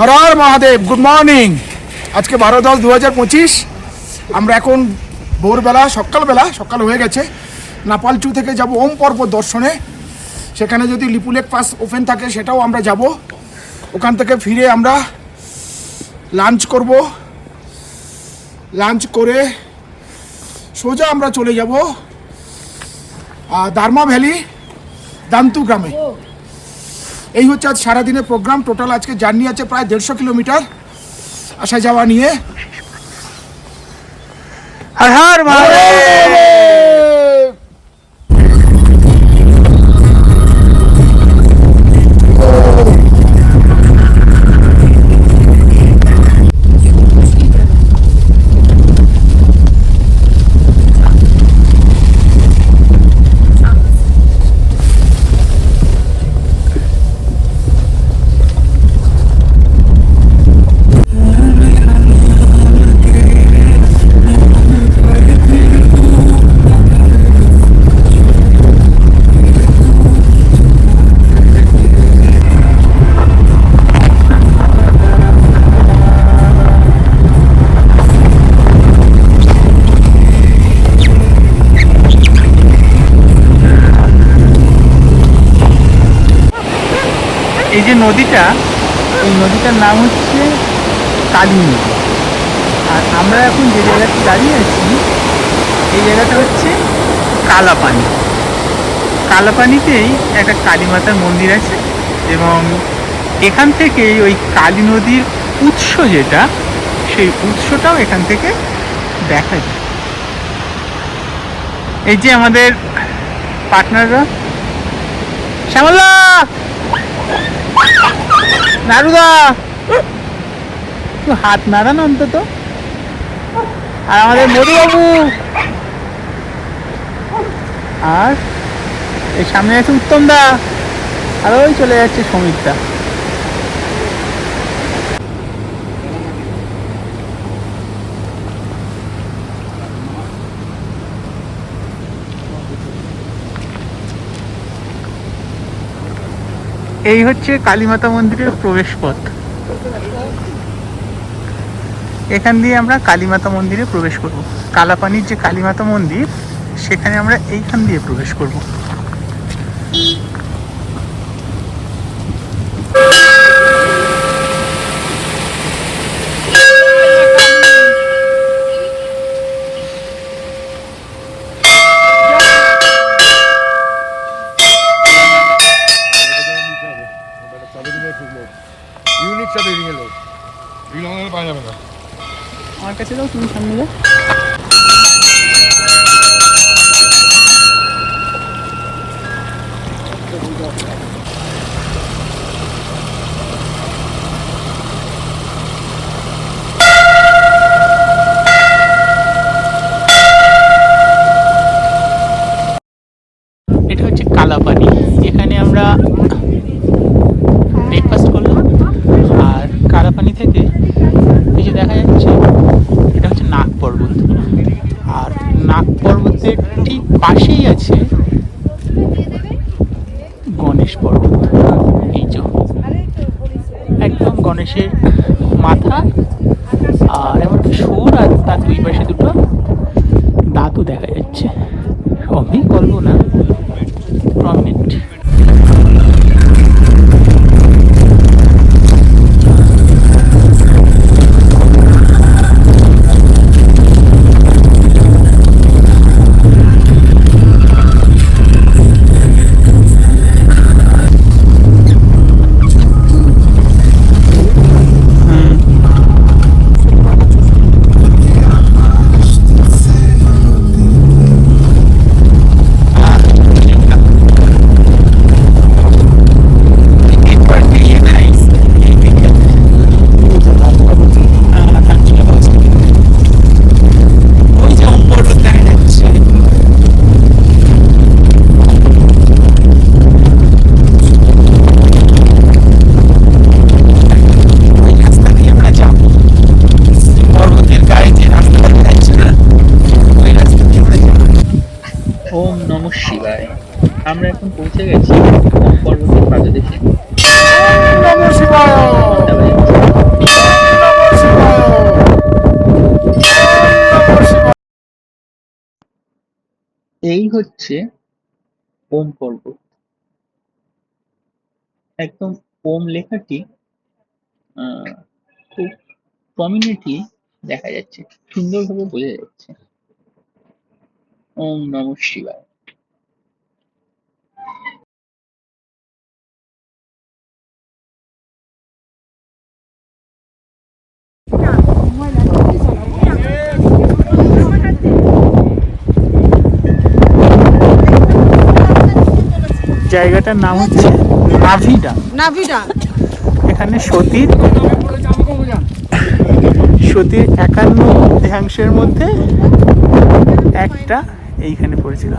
হর Har Mahadev good morning আজকে বারো দশ দু হাজার পঁচিশ। আমরা এখন ভোরবেলা, সকালবেলা, সকাল হয়ে গেছে। নাপালচু থেকে যাব ওম পর্বত দর্শনে। সেখানে যদি লিপুলেক পাস ওপেন থাকে, সেটাও আমরা যাব। ওখান থেকে ফিরে আমরা লাঞ্চ করব। লাঞ্চ করে সোজা আমরা চলে যাব দার্মা ভ্যালি দান্তু গ্রামে এই হচ্ছে আজ সারাদিনের প্রোগ্রাম টোটাল আজকে জার্নি আছে প্রায় দেড়শো কিলোমিটার আসা যাওয়া নিয়ে। হর হর এই যে নদীটা, এই নদীটার নাম হচ্ছে কালী নদী। আর আমরা এখন যে জায়গাতে দাঁড়িয়ে আছি, এই জায়গাটা হচ্ছে কালাপানি। কালাপানিতেই একটা কালী মাতার মন্দির আছে এবং এখান থেকেই ওই কালী নদীর উৎস যেটা, সেই উৎসটাও এখান থেকে দেখা যায়। এই যে আমাদের পার্টনাররা শ্যামলা নারুদা! হাত নাড়ান অন্তত। আর আমাদের মধুবাবু! আর এই সামনে আছে উত্তম দা আর ওই চলে যাচ্ছে সমীরদা। এই হচ্ছে কালীমাতা মন্দিরের প্রবেশ পথ এখান দিয়ে আমরা কালীমাতা মন্দিরে প্রবেশ করব। কালাপানির যে কালীমাতা মন্দির, সেখানে আমরা এইখান দিয়ে প্রবেশ করব। আমার কাছে দাও তুমি সামনে যাও। এটা হচ্ছে কালাপানি এখানে আমরা ব্রেকফাস্ট করলাম আর কালাপানি থেকে এই যে দেখা যাচ্ছে এটা হচ্ছে নাগ পর্বত আর নাগ পর্বতের ঠিক পাশেই আছে পর্বত। এই যে একদম গণেশের মাথা আর এমনকি সুর আর তার দুই পাশে দুটো দাঁতও দেখা যাচ্ছে। সবই করব প্রমিনেন্ট ওম নম শিবায়। আমরা এখন পৌঁছে গেছি ওম পর্বতের পাদদেশে। এই হচ্ছে ওম পর্বত। একদম ওম লেখাটি খুব কমিউনিটি দেখা যাচ্ছে, সুন্দরভাবে বোঝা যাচ্ছে। ওম নম শিবায়। জায়গাটার নাম হচ্ছে নাভিডা। নাভিডা। এখানে সতীর সতীর একান্ন মধ্যে একটা এইখানে পড়েছিল।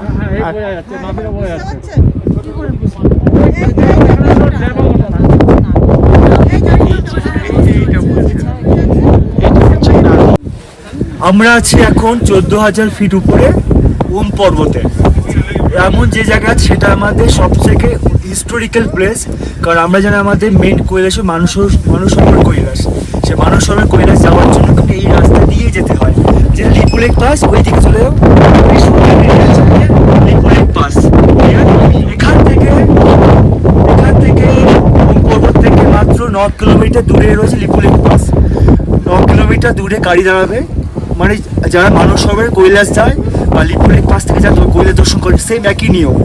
আমরা আছি এখন চোদ্দ হাজার ফিট উপরে ওম পর্বতে। এমন যে জায়গা সেটা আমাদের সব থেকে হিস্টোরিক্যাল প্লেস কারণ আমরা জানি আমাদের মেন কৈলাস মানুষ মানুষ কৈলাস। সে মানুষ কৈলাস যাওয়ার জন্য এই রাস্তা দিয়েই যেতে হয়। যে লিপুলেক পাস ওই দিকে চলে পাস থেকে থেকে থেকে ন কিলোমিটার দূরে রয়েছে লিপুলেক পাস ন কিলোমিটার দূরে গাড়ি দাঁড়াবে মানে যারা মানুষ সবের কৈলাস যায় বা লিপুলের পাশ থেকে যারা কৈলাস দর্শন করে সেম একই নিয়ম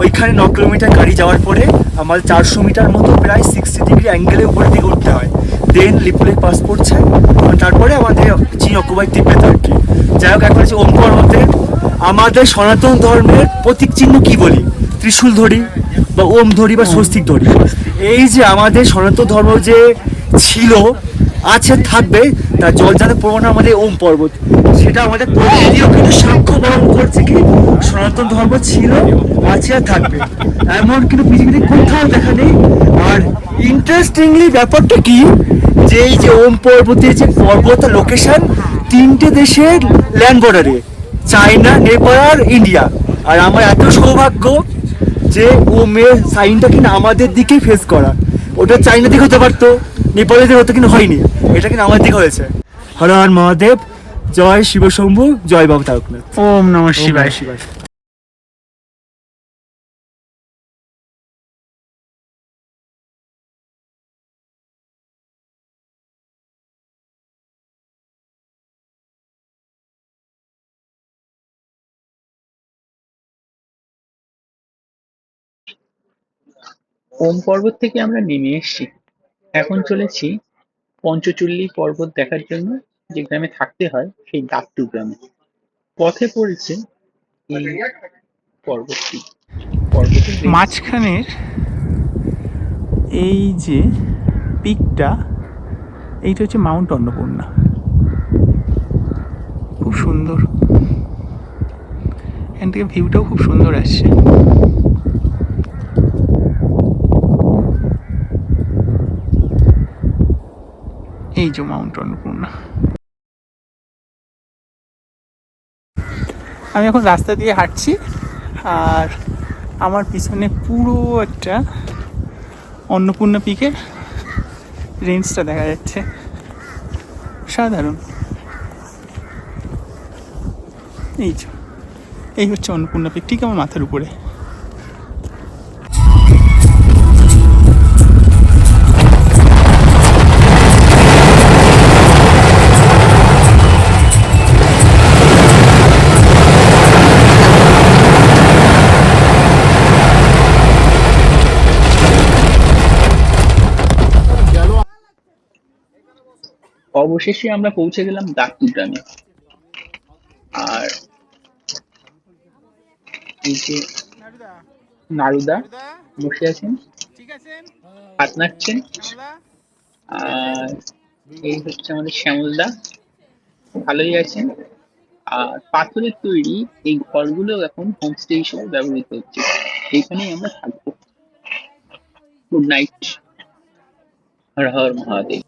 ওইখানে ন কিলোমিটার গাড়ি যাওয়ার পরে আমাদের চারশো মিটার মতো প্রায় সিক্সটি ডিগ্রি অ্যাঙ্গেলে উপরের দিকে উঠতে হয় দেন লিপুলের পাস পড়ছে তারপরে আমাদের চীন অকুবাই তিব্বত আর কি। যাই হোক এখন আছে ওম পর্বতে আমাদের সনাতন ধর্মের প্রতীক চিহ্ন কি বলি? ত্রিশূল ধরি বা ওম ধরি বা স্বস্তিক ধরি। এই যে আমাদের সনাতন ধর্ম যে ছিল, আছে, থাকবে, তার জলজানের প্রমাণ আমাদের ওম পর্বত। সেটা আমাদের প্রকৃতিও কিন্তু সাক্ষ্য বহন করছে কি? সনাতন ধর্ম ছিল, আছে আর থাকবে। এমন কিন্তু পৃথিবীতে কোথাও দেখা নেই। আর ইন্টারেস্টিংলি ব্যাপারটা কি? যে এই যে ওম পর্বতের যে পর্বত লোকেশন তিনটে দেশের ল্যান্ড বর্ডারে চায়না নেপাল আর ইন্ডিয়া। আর আমার এত সৌভাগ্য যে ও মেয়ের সাইনটা কিনা আমাদের দিকেই ফেস করা। ওটা চাইনা দিকে হতে পারতো নেপালের দিকে হতো কিন্তু হয়নি। এটা কিন্তু আমার দিকে হয়েছে। হর হর মহাদেব জয় শিব শম্ভু জয় বাবু তারকনাথ। ওম নম শিবায়। শিবায়। ওম পর্বত থেকে আমরা নেমে এসেছি। এখন চলেছি পঞ্চচল্লী পর্বত দেখার জন্য, যে গ্রামে থাকতে হয় সেই দাত্তু গ্রামে। পথে পড়েছে এই পর্বতটি। পর্বতের মাঝখানের এই যে পিকটা, এইটা হচ্ছে মাউন্ট অন্নপূর্ণা। খুব সুন্দর। এখান থেকে ভিউটাও খুব সুন্দর আসছে। এই যে মাউন্ট অন্নপূর্ণা আমি এখন রাস্তা দিয়ে হাঁটছি, আর আমার পিছনে পুরো একটা অন্নপূর্ণা পিকের রেঞ্জটা দেখা যাচ্ছে। সাধারণ। এই যে, এই হচ্ছে অন্নপূর্ণা পিক, ঠিক আমার মাথার উপরে। অবশেষে আমরা পৌঁছে গেলাম দাত্তু গ্রামে। আর এই যে নারুদা, বসে আছেন, হাত নাড়ছেন। আর এই হচ্ছে আমাদের শ্যামলদা, ভালোই আছেন। আর পাথরের তৈরি এই ঘরগুলো এখন হোমস্টে হিসেবে ব্যবহৃত হচ্ছে। এইখানেই আমরা থাকব। Good night Har Har Mahadev.